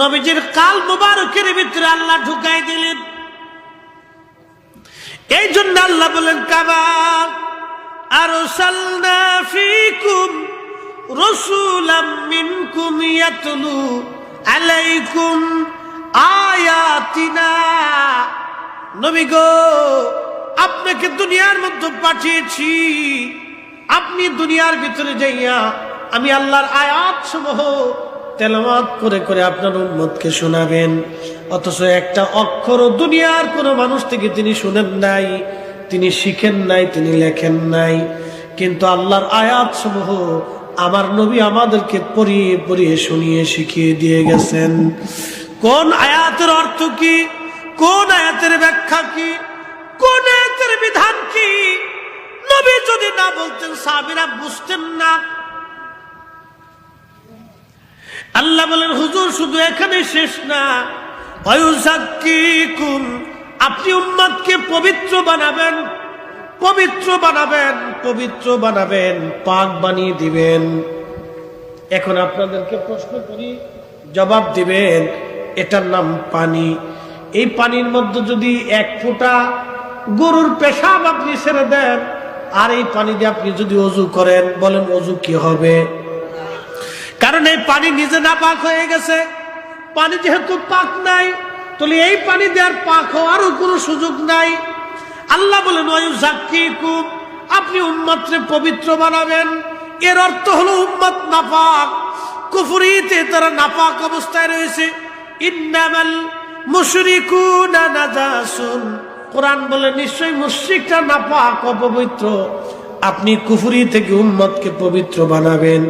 নবীজির কাল মুবারকের ভিতরে আল্লাহ ঢুকাই দিলেন। এই জন্য আল্লাহ বলেন কাবার আর ফিকুম রসুলাম মিনকুম ইয়াতলু আলাইকুম আয়াতিনা। নবী গো, আপনাকে দুনিয়ার মধ্যে পাঠিয়েছি। আপনি দুনিয়ার ভিতরে যাইয়া আমি আল্লাহর আয়াত সমূহ তেলাওয়াত করে করে আপনার উম্মতকে শোনাবেন। অথচ একটা অক্ষর দুনিয়ার কোনো মানুষ থেকে তিনি শুনেন নাই, তিনি শিখেন নাই, তিনি লেখেন নাই। কিন্তু আল্লাহর আয়াত সমূহ আমার নবী আমাদেরকে পড়িয়ে পড়িয়ে শুনিয়ে শিখিয়ে দিয়ে গেছেন। কোন আয়াতের অর্থ কি? কোন আয়াতের ব্যাখ্যা কি? কোন আয়াতের বিধান কি? নবী যদি না বলতেন সাবিরা বুঝতেন না। আল্লাহ বলেন, হুজুর, শুধু এখানে শেষ না। আপনি উম্মাদকে পবিত্র বানাবেন পবিত্র বানাবেন পবিত্র বানাবেন, পাক বানিয়ে দিবেন। এখন আপনাদেরকে প্রশ্ন করি, জবাব দিবেন, এটার নাম পানি। এই পানির মধ্যে যদি এক ফোঁটা গরুর পেশাব আপনি ছেড়ে দেন, আর এই পানি দিয়ে আপনি যদি অজু করেন, বলেন, অজু কি হবে? কারণ এই পানি নিজে না পাক হয়ে গেছে। পানি যেহেতু পাক নাই, তাহলে এই পানি দেওয়ার পাক হওয়ারও কোনো সুযোগ নাই। আল্লাহ বলেন ওয়ুজাক্কিকুম আপনি উম্মাত্রে পবিত্র বানাবেন। এর অর্থ হলো উম্মত নাপাক। কুফরিতে তারা নাপাক অবস্থায় রয়েছে। ইন্নামাল মুশরিকুনা নাজাসুন। কোরআন বলে, নিশ্চয়ই মুশরিকরা নাপাক অপবিত্র আপনি কুফরি থেকে উম্মতকে পবিত্র বানাবেন।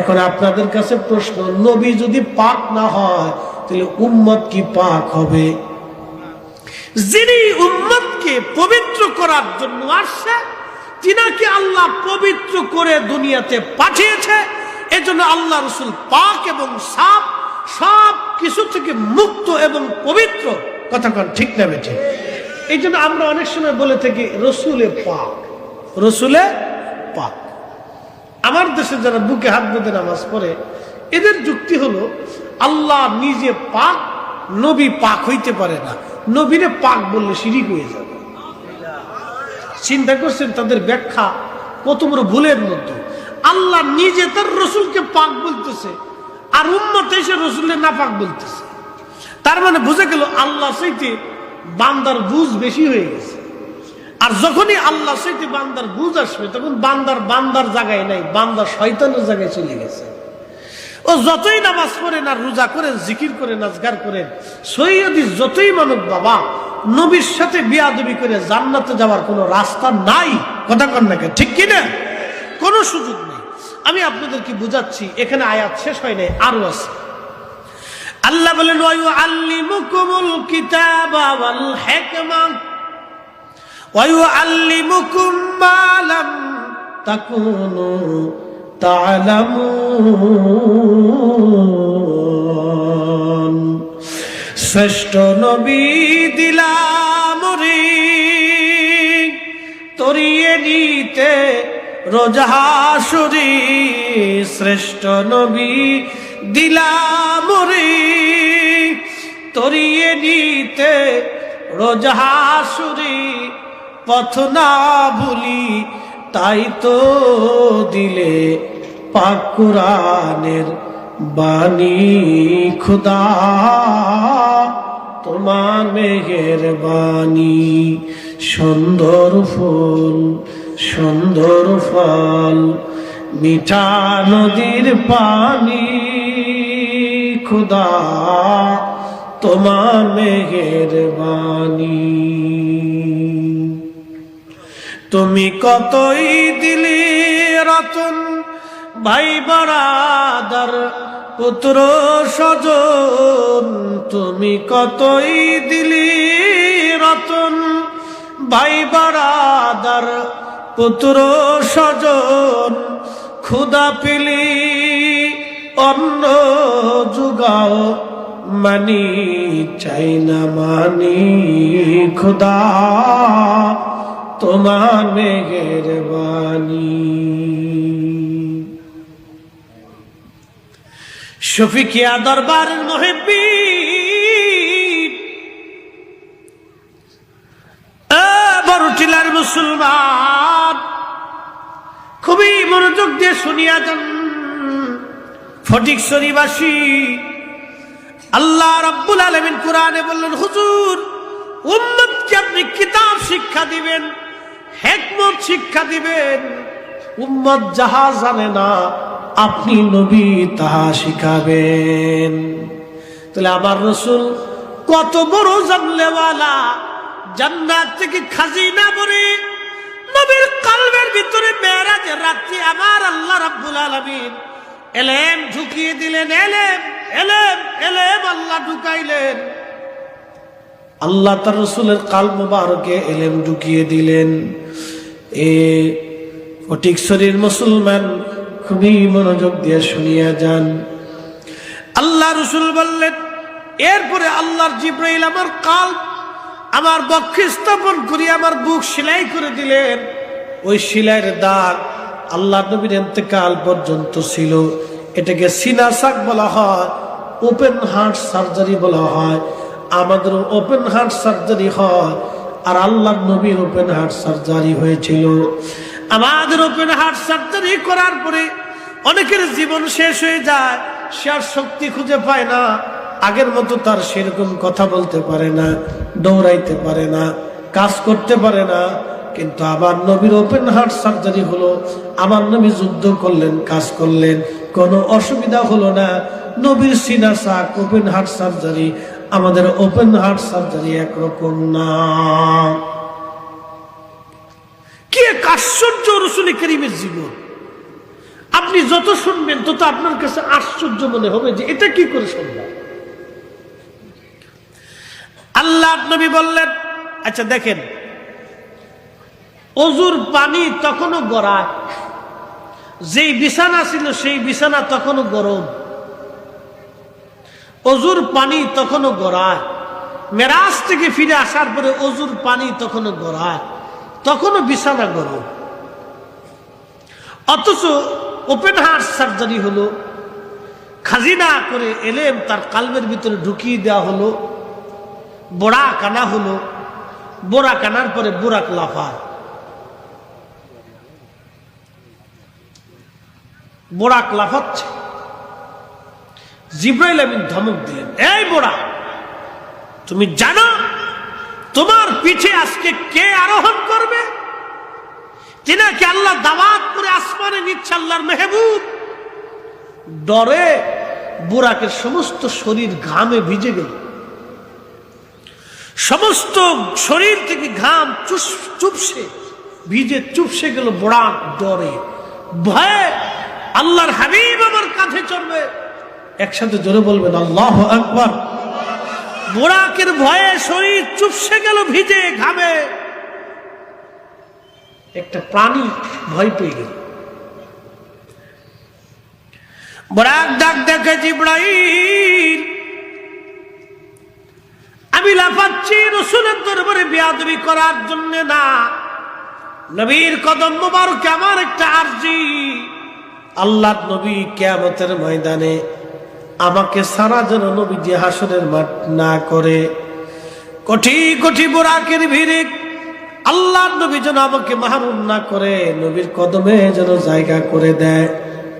এখন আপনাদের কাছে প্রশ্ন, নবী যদি পাক না হয়, তাহলে উম্মত কি পাক হবে? যিনি উম্মতকে পবিত্র করার জন্য আসছে, তিনাকে আল্লাহ পবিত্র করে দুনিয়াতে পাঠিয়েছে, এজন্য আল্লাহ রসুল পাক এবং সাপ সব কিছু থেকে মুক্ত এবং পবিত্র। কথা কন, ঠিক না বেঠে? এই জন্য আমরা অনেক সময় বলে থাকি, রসুলে পাক। রসুলে পাক। আমার দেশে যারা বুকে হাত বেঁধে নামাজ পড়ে, এদের যুক্তি হলো, আল্লাহ নিজে পাক, নবী পাক হইতে পারে না। নবীরে পাক বললে শিরিক হয়ে যাবে। চিন্তা করছেন তাদের ব্যাখ্যা কত বড় ভুলের মধ্যে। আল্লাহ নিজে তার রসুলকে পাক বলতেছে, আর উম্মত এসে রসুলের না পাক বলতেছে। তার মানে বুঝে গেল, আল্লাহ সেইতে বান্দার বুঝ বেশি হয়ে গেছে। আর যখনই আল্লাহ সেইতে বান্দার বুঝ আসবে, তখন বান্দার বান্দার জায়গায় নাই বান্দার শয়তানের জায়গায় চলে গেছে। ও যতই নামাজ পড়েন না রোজা করেন, জিকির করেন, আজগার করেন, সৈয়দি যতই মানব বাবা, নবীর সাথে বিয়াদবি করে জান্নাতে যাওয়ার কোনো রাস্তা নাই। কথা কন নাকি ঠিক কিনা কোনো সুযোগ নেই। আমি আপনাদেরকে বুঝাচ্ছি, এখানে আয়াত শেষ হয় নাই আরও আছে। আল্লাহ বলেন আল্লিমুকুমুল কিতাবা ওয়াল হিকমা। আল্লিমুকুম মা লাম তাকুনু তা'লামুন শ্রেষ্ঠ নবী দিলাম রে তরিয়ে নিতে রোজাহাসুরি শ্রেষ্ঠ নবী দিলাম তরিয়ে নিতে রোজাহাসুরি পথ না ভুলি, তাই তো দিলে পাকুরানের বাণী, খুদা। তোমার মেঘের বাণী সুন্দর ফুল, সুন্দর ফল, মিঠা নদীর পানি, খুদা। তোমার মেঘের বাণী তুমি কতই দিলি রতন, ভাই বরাদার পুত্র স্বজন, তুমি কতই দিলি রতন, ভাই বরাদার পুত্র স্বজন ক্ষুদা পিলি অন্ন যুগাও, মানি চাই না মানি খুদা তোমার মেঘের বাণী। শফিকিয়া দরবারের মহিবী বড়টিলার মুসলমান, খুবই মনোযোগ দিয়ে শুনিয়া যান। ফটিক শরীবাসী আল্লাহ রাব্বুল আলমিন কোরআনে বললেন, হুজুর, উম্মতকে আপনি কিতাব শিক্ষা দিবেন। হেকমত শিক্ষা দিবেন। উম্মত যাহা জানে না, আপনি নবী তাহা শিখাবেন। তাহলে আমার রসুল কত বড় জানলেওয়ালা, জান্নাত থেকে খাজিনা বলে নবীর কালবের ভিতরে মেয়েরাজের রাত্রি আমার আল্লাহ রাব্বুল আলামিন এলেম ঢুকিয়ে দিলেন, এলেম এলেম এলেম আল্লাহ ঢুকাইলেন। আল্লাহ তার রসুলের কাল মুবারকে এলেম ঢুকিয়ে দিলেন। এ ফটিক শরীর মুসলমান খুবই মনোযোগ দিয়ে শুনিয়া যান। আল্লাহ রসুল বললেন, এরপরে আল্লাহর জিব্রাইল আমার কাল আমার বক্ষে স্থাপন করি আমার বুক সেলাই করে দিলেন। ওই সেলাইয়ের দাগ আল্লাহ নবীর এতেকাল পর্যন্ত ছিল। এটাকে সিনাসাক বলা হয়, ওপেন হার্ট সার্জারি বলা হয়। আমাদের ওপেন হার্ট সার্জারি হয়। আর আল্লাহ নবীর ওপেন হার্ট সার্জারি হয়েছিল। আমাদের ওপেন হার্ট সার্জারি করার পরে অনেকের জীবন শেষ হয়ে যায়, সে আর শক্তি খুঁজে পায় না। আগের মতো তার সেরকম কথা বলতে পারে না, দৌড়াইতে পারে না, কাজ করতে পারে না। কিন্তু আমার নবীর ওপেন হার্ট সার্জারি হলো, আমার নবী যুদ্ধ করলেন, কাজ করলেন, কোনো অসুবিধা হলো না। নবীর সিনা সাক, ওপেন হার্ট সার্জারি আমাদের ওপেন হার্ট সার্জারি একরকম না। কি এক আশ্চর্য রসুল করিমের জীবন। আপনি যত শুনবেন তত আপনার কাছে আশ্চর্য মনে হবে যে এটা কি করে সম্ভব। আল্লাহ নবী বললেন আচ্ছা দেখেন, অজুর পানি তখনও গড়ায়, যেই বিছানা ছিল সেই বিছানা তখনও গরম। অজুর পানি তখনও গড়ায়। মেরাজ থেকে ফিরে আসার পরে অজুর পানি তখনও গড়ায়। তখনও বিছানা গরম অথচ ওপেন হার্ট সার্জারি হলো, খাজিনা করে এলেম তার কালবের ভিতরে ঢুকিয়ে দেওয়া হলো, বোড়া কানা হলো, বোড়া কানার পরে বুরাক লাফায়। বোড়াক লাফাচ্ছে। জিব্রাইল আমিন ধমক দিলেন, এই বোড়া, তুমি জানো তোমার পিঠে আজকে কে আরোহণ করবে? তিনাকে আল্লাহ দাওয়াত করে আসমানে নিচ্ছে আল্লাহর মেহবুব? ডরে বুরাকের সমস্ত শরীর ঘামে ভিজে গেল। সমস্ত শরীর থেকে ঘাম চুপসে, ভিজে চুপসে গেল বোড়াক ডরে। ভয়ে আল্লাহর হাবিব আমার কাঁধে চড়বে। একসাথে জোরে বলবেন, আল্লাহ আকবার। বোরাকের ভয়ে শরীর চুপসে গেল, ভিজে, ঘামে। একটা প্রাণী ভয় পেয়ে গেল। বোরাক ডাক দেখে জিব্রাইল, আমি লাফাচ্ছি, রসুলের দরবারে বিয়াদবি করার জন্য না। নবীর কদম মুবারক আমার একটা আরজি। আল্লাহ নবী কেয়ামতের ময়দানে আমাকে সারা যেন নবী যে হাসনের মাঠ না করে। কোটি কোটি বোরাকের ভিড়ে আল্লাহ নবী যেন আমাকে মাহরুম না করে, নবীর কদমে যেন জায়গা করে দেয়।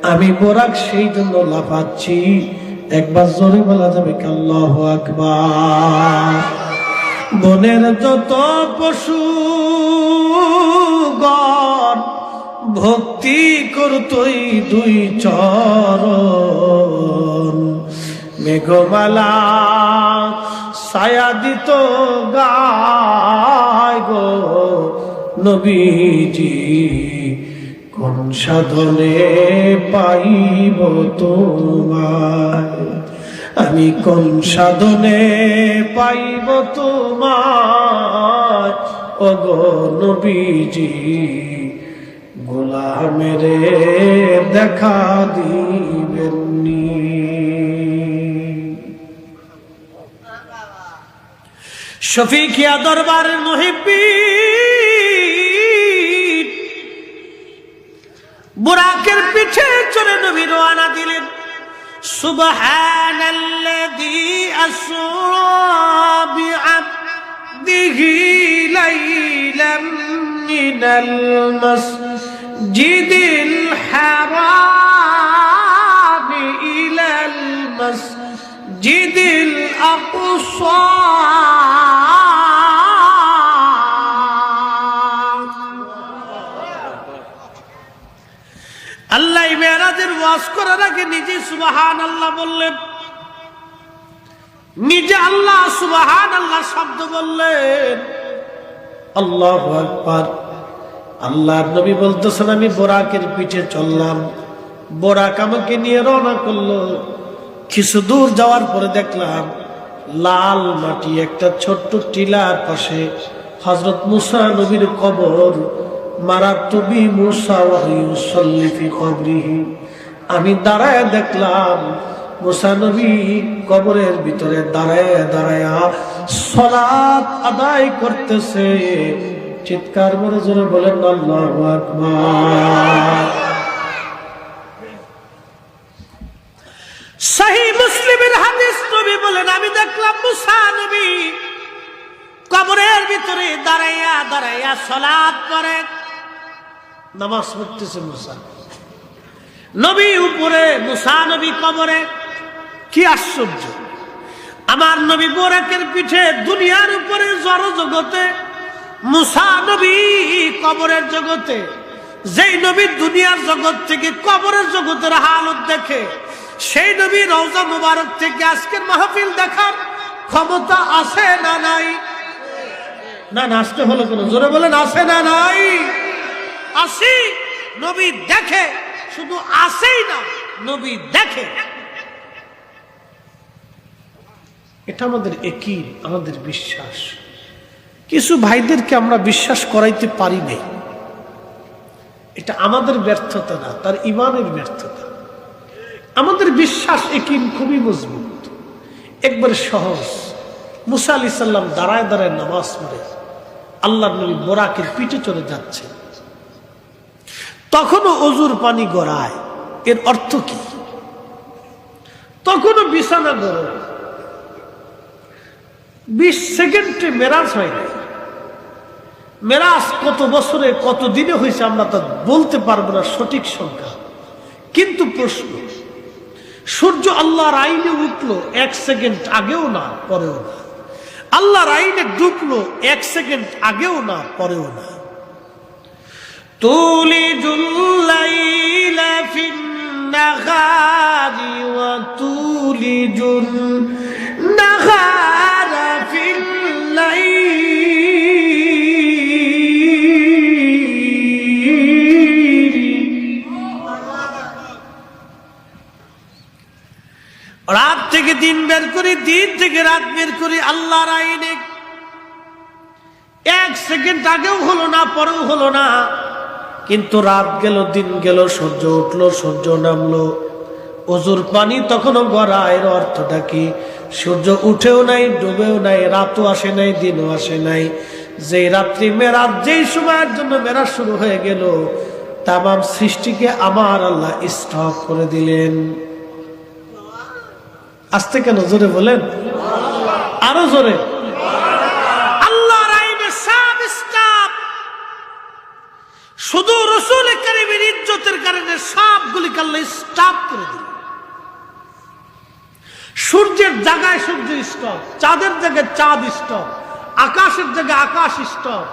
আমি বোরাক সেই জন্য লাফাচ্ছি। একবার জোরে বলা যাবে কি আল্লাহ আকবার। বনের যত পশু গণ ভক্তি করতই দুই চরণ। মেঘমালা ছায়া দিত গায় গো নবীজি। কোন সাধনে পাইব তোমায়? আমি কোন সাধনে পাইব তোমার ওগো নবীজি। গোলামেরে দেখা দিবেননি। শফিকিয়া দরবার মহিপি বুরাকের পিঠে চলে নবী রোয়ানা দিলেন। সুবহানাল্লাযী আসরা বিআবদিহি লাইলাম মিনাল মাসজিদ। المسجد الحرام إلى المسجد الأقصى আল্লাহ মেয়েরাজের ওয়াজ করার আগে নিজে সুবাহান আল্লাহ বললেন নিজে আল্লাহ সুবাহান আল্লাহ শব্দ বললেন আল্লাহ আকবার আল্লাহ নবী বলতেছেন, আমি বোরাকের পিঠে চললাম। বোরাক আমাকে নিয়ে রওনা করল। কিছু দূর যাওয়ার পরে দেখলাম, লাল মাটি একটা ছোট্ট টিলার পাশে হজরত মুসা নবীর কবর। মারা তুমি মুসা ওয়াহিউসল্লিফি কবরিহি। আমি দাঁড়ায় দেখলাম, মুসা নবী কবরের ভিতরে দাঁড়ায় দাঁড়ায় সলাৎ আদায় করতেছে। চিৎকার করে জোরে বলেন, আল্লাহু নবী বলেন, আমি দেখলাম করে নবী উপরে আমার নবী বোরাকের পিঠে দুনিয়ার উপরে জড় জগতে মুসা কবরের জগতে, যেই নবী দুনিয়ার জগৎ থেকে কবরের জগতের হালত দেখে, সেই নবী রওজা মুবারক থেকে আজকের মাহফিল দেখার ক্ষমতা আছে না নাই? না না, আসতে হলো কোনো? জোরে বলেন, আছে না নাই? আসি, নবী দেখে, শুধু আসেই না, নবী দেখে। এটা আমাদের একই আমাদের বিশ্বাস। কিছু ভাইদেরকে আমরা বিশ্বাস করাইতে পারি নাই। এটা আমাদের ব্যর্থতা না, তার ইমানের ব্যর্থতা। আমাদের বিশ্বাস একিন খুবই মজবুত। একবারে সহজ। মুসা আলি সাল্লাম দাঁড়ায় দাঁড়ায় নামাজ পড়ে। আল্লাহ নবী বোরাকের পিঠে চলে যাচ্ছে তখনও অজুর পানি গড়ায়। এর অর্থ কি? তখনও বিছানা গরম বিশ সেকেন্ডে মেরাজ হয় নাই। মেরাজ কত বছরে, কত দিনে হয়েছে আমরা তা বলতে পারব না, সঠিক সংখ্যা। কিন্তু প্রশ্ন, সূর্য আল্লাহর আইনে উঠল এক সেকেন্ড আগেও না, পরেও না। আল্লাহর আইনে ডুবলো এক সেকেন্ড আগেও না, পরেও না। তুলি জুল্লাইলা তুলি জুল না রাত থেকে দিন বের করি, দিন থেকে রাত বের করি, আল্লাহর আইনে। এক সেকেন্ড আগেও হলো না, পরেও হলো না। কিন্তু রাত গেল, দিন গেল, সূর্য উঠল, সূর্য নামলো। অজুর পানি তখনও গড়া এর অর্থটা কি? সূর্য উঠেও নাই, ডুবেও নাই, রাতও আসে নাই, দিনও আসে নাই। যে রাত্রি মেরাত যেই সময়ের জন্য মেরাজ শুরু হয়ে গেল, তামাম সৃষ্টিকে আমার আল্লাহ স্টপ করে দিলেন। আসতে কেন? জোরে বলেন। আরও জোরে। আল্লাহর শুধু রসুল কারিমের ইজ্জতের কারণে সবগুলিকে আল্লাহ স্টপ করে দিল সূর্যের জায়গায় সূর্য স্টপ চাঁদের জায়গায় চাঁদ স্টপ আকাশের জায়গায় আকাশ স্টপ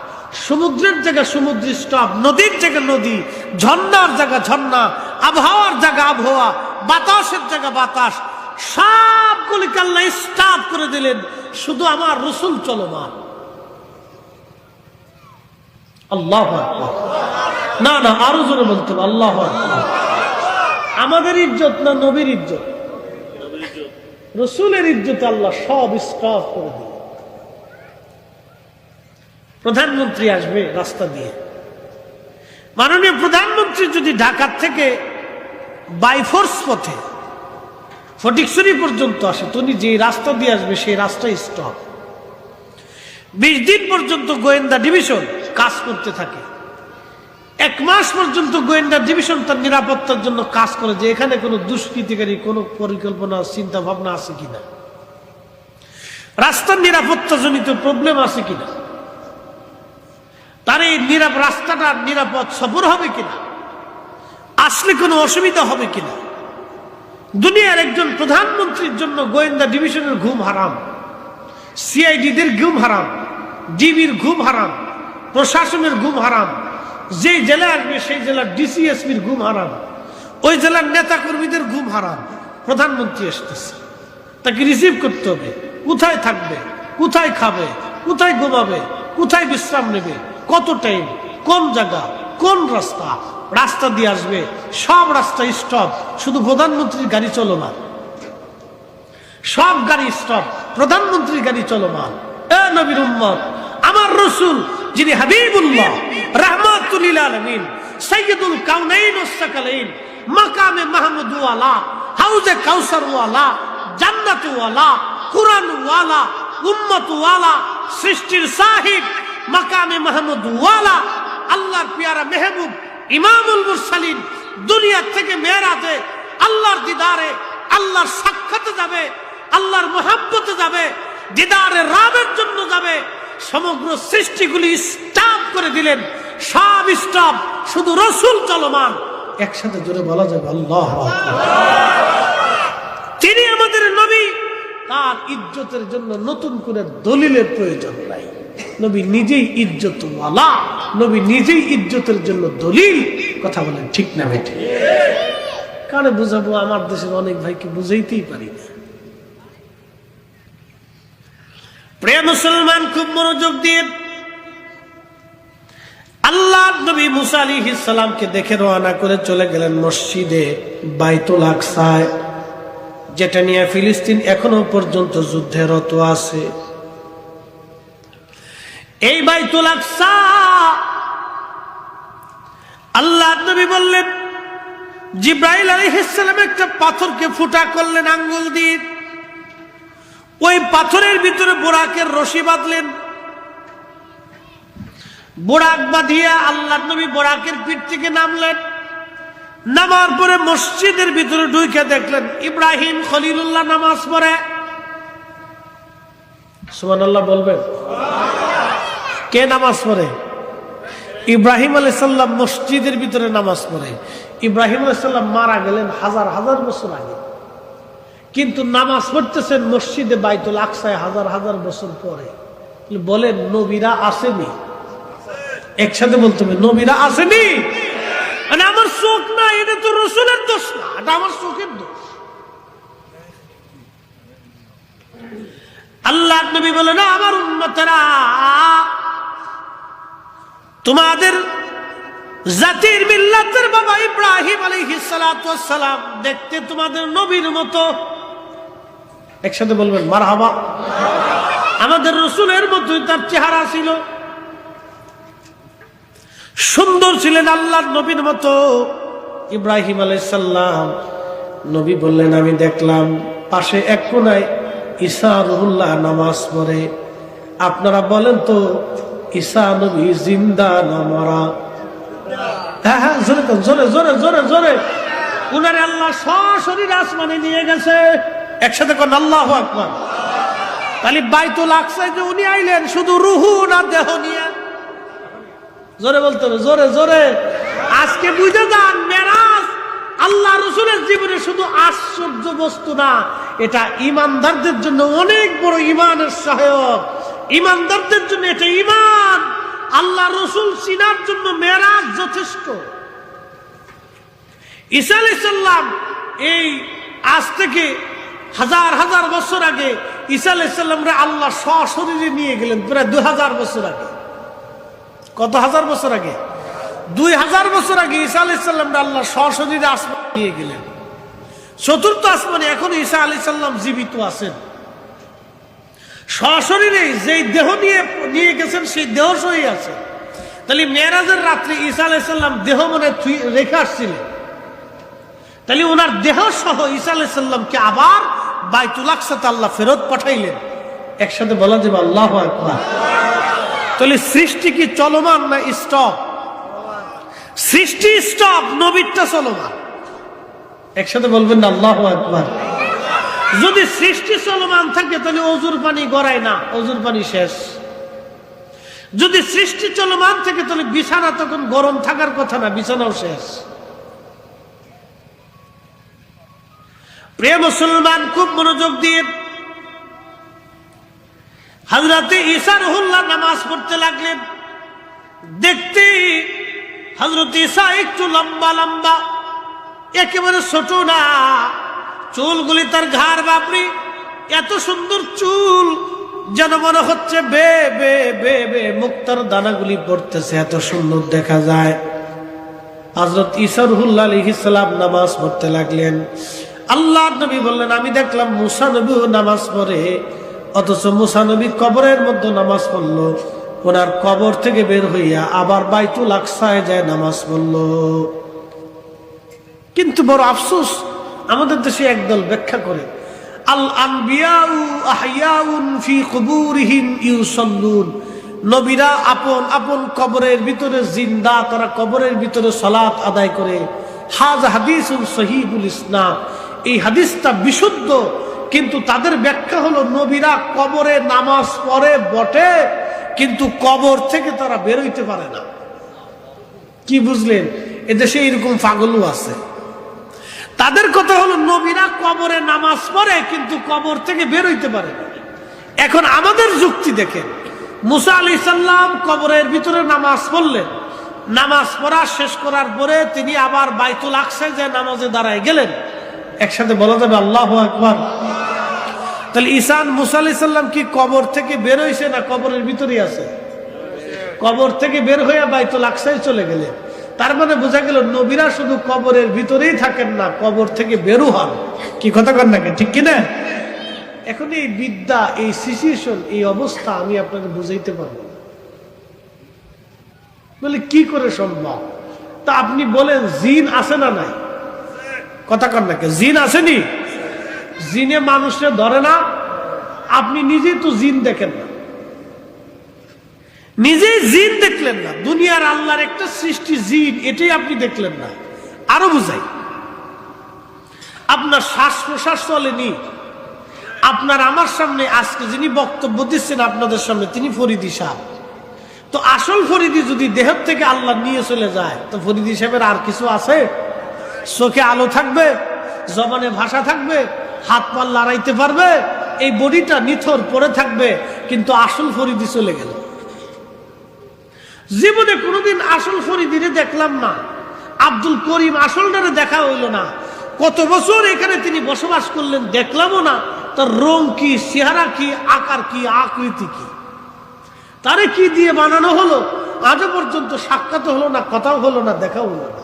সমুদ্রের জায়গায় সমুদ্র স্টপ নদীর জায়গায় নদী, ঝর্ণার জায়গা ঝর্ণা, আবহাওয়ার জায়গা আবহাওয়া, বাতাসের জায়গা বাতাস সবগুলিকে আল্লাহ স্টপ করে দিলেন। শুধু আমার রসুল চলমান। আল্লাহ না না আরও জোরে বলতে হবে, আল্লাহ আমাদের ইজ্জত না নবীর ইজ্জত? রসুলের ইজ্জত আল্লাহ সব স্টপ করে দিল প্রধানমন্ত্রী আসবে রাস্তা দিয়ে। মাননীয় প্রধানমন্ত্রী যদি ঢাকার থেকে বাইফোর্স পথে ফটিকছড়ি পর্যন্ত আসে। তুমি যে রাস্তা দিয়ে আসবে, সেই রাস্তায় স্টপ বিশ দিন পর্যন্ত গোয়েন্দা ডিভিশন কাজ করতে থাকে। এক মাস পর্যন্ত গোয়েন্দা ডিভিশন তার নিরাপত্তার জন্য কাজ করে যে এখানে কোনো দুষ্কৃতিকারী, কোনো পরিকল্পনা চিন্তা ভাবনা আছে কিনা। রাস্তার নিরাপত্তা জনিত প্রবলেম আছে কিনা। তার এই নিরাপ রাস্তাটা নিরাপদ সফর হবে কিনা। আসলে কোনো অসুবিধা হবে কিনা। দুনিয়ার একজন প্রধানমন্ত্রীর জন্য গোয়েন্দা ডিভিশনের ঘুম হারাম, সিআইডিদের ঘুম হারাম, ডিবির ঘুম হারাম, প্রশাসনের ঘুম হারাম যে জেলা আসবে সেই জেলার ডিসিএসপির ঘুম হারাম, ওই জেলার নেতা কর্মীদের ঘুম হারাম। প্রধানমন্ত্রী আসতেছে। তাকে রিসিভ করতে হবে। কোথায় থাকবে? কোথায় খাবে? কোথায় ঘুমাবে? কোথায় বিশ্রাম নেবে? কত টাইম কোন জায়গা? কোন রাস্তা? রাস্তা দিয়ে আসবে। সব রাস্তা স্টপ শুধু প্রধানমন্ত্রীর গাড়ি চলো না। সব গাড়ি স্টপ প্রধানমন্ত্রীর গাড়ি চলমান এ নবীর উম্মত, আমার রসুল যিনি হাবিবুল্লাহ রহমাতুল আলমিন সৈয়দুল কাউনাইন ও সাকালাইন, মাকামে মাহমুদ ওয়ালা, হাউজে কাউসার ওয়ালা, জান্নাত ওয়ালা, কুরআন ওয়ালা, উম্মত ওয়ালা, সৃষ্টির সাহিব, মাকামে মাহমুদ ওয়ালা, আল্লাহর পিয়ারা মেহবুব ইমামুল মুরসালিন দুনিয়া থেকে মেয়েরাতে আল্লাহর দিদারে, আল্লাহর সাক্ষাতে যাবে, আল্লাহর মোহাব্বতে যাবে, দিদারে রাবের জন্য যাবে। সমগ্র সৃষ্টিগুলি স্টপ করে দিলেন, সব স্টপ শুধু রসুল চলমান। একসাথে জোরে বলা যাবে, আল্লাহ তিনি আমাদের নবী, তার ইজ্জতের জন্য নতুন করে দলিলের প্রয়োজন। নবী নিজেই ইজ্জতওয়ালা নবী নিজেই ইজ্জতের জন্য দলিল, কথা বলেন ঠিক না বেঠে কারে বুঝাবো? আমার দেশের অনেক ভাইকে বুঝাইতেই পারি না। প্রিয় মুসলমান, খুব মনোযোগ দিয়ে আল্লাহ নবী মুসা আলী দেখে রওনা করে চলে গেলেন মসজিদে বাইতুল আকসায়, যেটা নিয়ে ফিলিস্তিন এখনও পর্যন্ত যুদ্ধেরত আছে। এই বাইতুল আকসা। আল্লাহ নবী বললেন, জিব্রাইল আলাইহিসসালাম একটা পাথরকে ফুটা করলেন আঙ্গুল দিয়ে। ওই পাথরের ভিতরে বোরাকের রশি বাঁধলেন। বোরাক বাঁধিয়া আল্লাহ নবী বোরাকের পিঠ থেকে নামলেন। নামার পরে মসজিদের ভিতরে ঢুকে দেখলেন, ইব্রাহিম খলিলুল্লাহ নামাজ পড়ে। সুমান আল্লাহ বলবেন? কে নামাজ পড়ে? ইব্রাহিম আলাই সাল্লাম মসজিদের ভিতরে নামাজ পড়ে। ইব্রাহিম আলাই সাল্লাম মারা গেলেন হাজার হাজার বছর আগে। কিন্তু নামাজ পড়তেছেন মসজিদে বাইতুল আকসায় হাজার হাজার বছর পরে। বলেন, নবীরা আসেনি? একসাথে বলতে হবে, নবীরা আসেনি? মানে আমার চোখ না, এটা তো রসুলের দোষ না, এটা আমার চোখের দোষ। আল্লাহ নবী বলে, না, আমার উন্মতেরা তোমাদের জাতির মিল্লাতের বাবা ইব্রাহিম আলাইহিস সালাম দেখতে তোমাদের নবীর মতো। একসাথে বলবেন মার হাবা আমাদের রসুলের মতোই তার চেহারা ছিল। সুন্দর ছিলেন আল্লাহ নবীর মতো। ইব্রাহিম আলাইসাল্লাম নবী বললেন, আমি দেখলাম পাশে এক কোনায় ঈসা রুহুল্লাহ নামাজ পড়ে। আপনারা বলেন তো ঈসা নবী জিন্দা না মরা। হ্যাঁ হ্যাঁ জোরে জোরে জোরে জোরে জোরে। উনারে আল্লাহ নিয়ে গেছে। একসাথে আল্লাহ যে উনি আইলেন, শুধু দেহ জোরে বলতে জোরে জোরে। আজকে বুঝে যান, মেরাজ আল্লাহ রসুলের জীবনে শুধু আশ্চর্য বস্তু না, এটা ইমানদারদের জন্য অনেক বড় ইমানের সহায়ক। ইমানদারদের জন্য এটা ইমান আল্লাহ রসুল চিনার জন্য মেরাজ যথেষ্ট। ঈসা আলাইসাল্লাম এই আজ থেকে হাজার হাজার বছর আগে ঈসা আলাইসাল্লামরা আল্লাহ সশরীরে নিয়ে গেলেন, প্রায় দু হাজার বছর আগে। কত হাজার বছর আগে? দুই হাজার বছর আগে ঈসা আলাইসাল্লামরা আল্লাহ সশরীরে আসমান নিয়ে গেলেন। চতুর্থ আসমানে এখন ঈসা আলাইসাল্লাম জীবিত আছেন। সশরীরে যেই দেহ নিয়ে নিয়ে গেছেন, সেই দেহ সহি আছে। তাহলে মেয়েরাজের রাত্রে ঈসা আলাইসাল্লাম দেহ মনে রেখে আসছিলেন। তাহলে ওনার দেহ সহ ঈসা আলাইসাল্লামকে আবার বাইতুল আকসাতে আল্লাহ ফেরত পাঠাইলেন। একসাথে বলা যাবে আল্লাহ তাহলে সৃষ্টি কি চলমান না স্টপ? সৃষ্টি স্টপ, নবীরটা চলমান। একসাথে বলবেন না আল্লাহ আকবার। যদি সৃষ্টি চলমান থাকে, তাহলে অজুর পানি গড়ায় না, অজুর পানি শেষ। যদি সৃষ্টি চলমান থাকে, তাহলে বিছানা তখন গরম থাকার কথা না, বিছানাও শেষ। প্রিয় মুসলমান, খুব মনোযোগ দিয়ে হাজরাতে ঈসা রহুল্লাহ নামাজ পড়তে লাগলেন। দেখতে হজরত ঈসা একটু লম্বা লম্বা, একেবারে ছোট না। চুলগুলি তার ঘাড় বাপরি এত সুন্দর চুল। যেন মনে হচ্ছে বে বে বে বে, মুক্তার দানাগুলি পড়তেছে, এত সুন্দর দেখা যায়। হজরত ইসারহুল্লাহ আলহিসাম নামাজ পড়তে লাগলেন। আল্লাহ নবী বললেন, আমি দেখলাম মুসা নামাজ পড়ে, অথচ মুসা নবী কবরের মধ্যে নামাজ পড়ল। ওনার কবর থেকে বের হইয়া আবার বাইতুল আকসায় যায় নামাজ পড়ল। কিন্তু বড় আফসোস আমাদের দেশে একদল ব্যাখ্যা করে, আল নবীরা আপন আপন কবরের ভিতরে জিন্দা, তারা কবরের ভিতরে আদায় করে। হাজ সহিবুল ইসলাম। এই হাদিসটা বিশুদ্ধ, কিন্তু তাদের ব্যাখ্যা হলো নবীরা কবরে নামাজ পড়ে, বটে, কিন্তু কবর থেকে তারা বেরোইতে পারে না। কি বুঝলেন? এদেশে এরকম পাগলও আছে। তাদের কথা হলো, নবীরা কবরে নামাজ পড়ে, কিন্তু কবর থেকে বের হইতে পারে এখন আমাদের যুক্তি দেখেন, মুসা আলি সাল্লাম কবরের ভিতরে নামাজ পড়লেন। নামাজ পড়া শেষ করার পরে তিনি আবার বাইতুল আকসায় যে নামাজে দাঁড়ায় গেলেন। একসাথে বলা যাবে আল্লাহ আকবার। তাহলে ঈসান মুসা আলি সাল্লাম কি কবর থেকে বের হয়েছে না কবরের ভিতরেই আছে? কবর থেকে বের হয়ে বাইতুল আকসায় চলে গেলেন। তার মানে বোঝা গেল নবীরা শুধু কবরের ভিতরেই থাকেন না, কবর থেকে বেরো হন। কি কথা কর নাকি? ঠিক কিনা? এখন এই বিদ্যা, এই সিচুয়েশন এই অবস্থা আমি আপনাকে বুঝাইতে পারব। বলে, কি করে সম্ভব? তা আপনি বলেন, জিন আছে না নাই? কথা কর নাকি? জিন আসেনি? জিনে মানুষে ধরে না, আপনি নিজেই তো জিন দেখেন না। নিজেই জিন দেখলেন না। দুনিয়ার আল্লাহর একটা সৃষ্টি জিন, এটাই আপনি দেখলেন না। আরও বুঝাই। আপনার শ্বাস প্রশ্বাস চলেনি। আপনার আমার সামনে আজকে যিনি বক্তব্য দিচ্ছেন আপনাদের সামনে, তিনি ফরিদি সাহ তো আসল ফরিদি যদি দেহের থেকে আল্লাহ নিয়ে চলে যায়, তো ফরিদি সাহেবের আর কিছু আছে? চোখে আলো থাকবে, জবানে ভাষা থাকবে, হাত পা লড়াইতে পারবে, এই বডিটা নিথর পড়ে থাকবে, কিন্তু আসল ফরিদি চলে গেল। জীবনে কোনোদিন আসল ফরিদিনে দেখলাম না। আব্দুল করিম আসলটারে দেখা হইল না। কত বছর এখানে তিনি বসবাস করলেন দেখলামও না। তার রং কি, চেহারা কি, আকার কি, আকৃতি কি? তারে কি দিয়ে বানানো হলো? আজও পর্যন্ত সাক্ষাৎ হলো না, কথাও হলো না, দেখাও হলো না।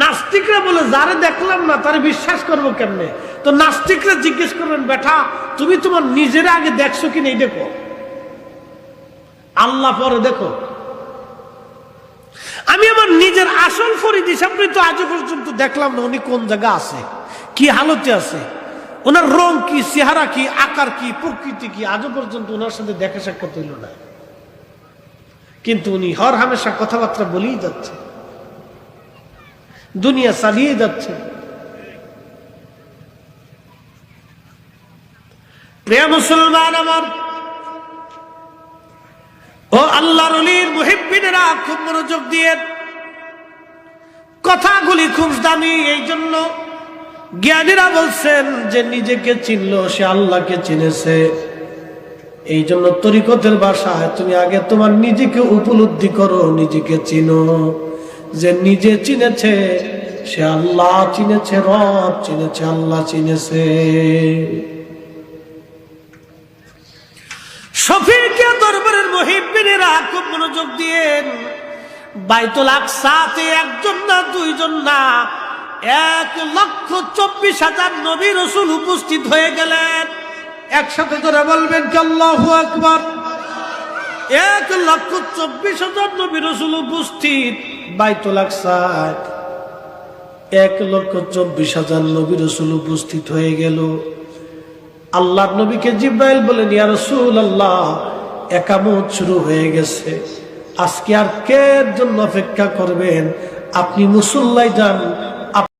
নাস্তিকরা বলে, যারে দেখলাম না, তারে বিশ্বাস করব কেমনে? তো নাস্তিকরা জিজ্ঞেস করবেন বেটা, তুমি তোমার নিজেরা আগে দেখছ কিনা এই দেখো আল্লাহ পরে দেখো। আমি আমার নিজের আসল ফরিদি, সামনে তো আজও পর্যন্ত দেখলাম না উনি কোন জায়গা আছে, কি হালতে আছে, ওনার রং কি, চেহারা কি, আকার কি, প্রকৃতি কি, আজও পর্যন্ত ওনার সাথে দেখা সাক্ষাৎ হইল না। কিন্তু উনি হর হামেশা কথাবার্তা বলেই যাচ্ছে। দুনিয়া চালিয়ে যাচ্ছে। প্রিয় মুসলমান আমার ও আল্লাহর অলির মুহিব্বিনেরা, খুব মনোযোগ দিয়ে কথাগুলি খুব দামি, এই জন্য জ্ঞানীরা বলছেন যে নিজেকে চিনল, সে আল্লাহকে চিনেছে। এই জন্য তরিকতের ভাষায় তুমি আগে তোমার নিজেকে উপলব্ধি করো, নিজেকে চিনো। যে নিজে চিনেছে, সে আল্লাহ চিনেছে, রব চিনেছে, আল্লাহ চিনেছে শফিকে দরবারের মহিবিনেরা খুব মনোযোগ দিয়েন বাইতুল আকসাতে একজন না দুইজন না, এক লক্ষ চব্বিশ হাজার নবী রসুল উপস্থিত হয়ে গেলেন। একসাথে করে বলবেন আল্লাহ আকবর। এক লক্ষ চব্বিশ হাজার নবী রসুল উপস্থিত বাইতুল আকসায়। এক লক্ষ চব্বিশ হাজার নবী রসুল উপস্থিত হয়ে গেল। আল্লাহ নবীকে জিব্রাইল বলেন, ইয়া রাসূলুল্লাহ একামত শুরু হয়ে গেছে। আজকে আর কে জন্য অপেক্ষা করবেন? আপনি মুসল্লাই যান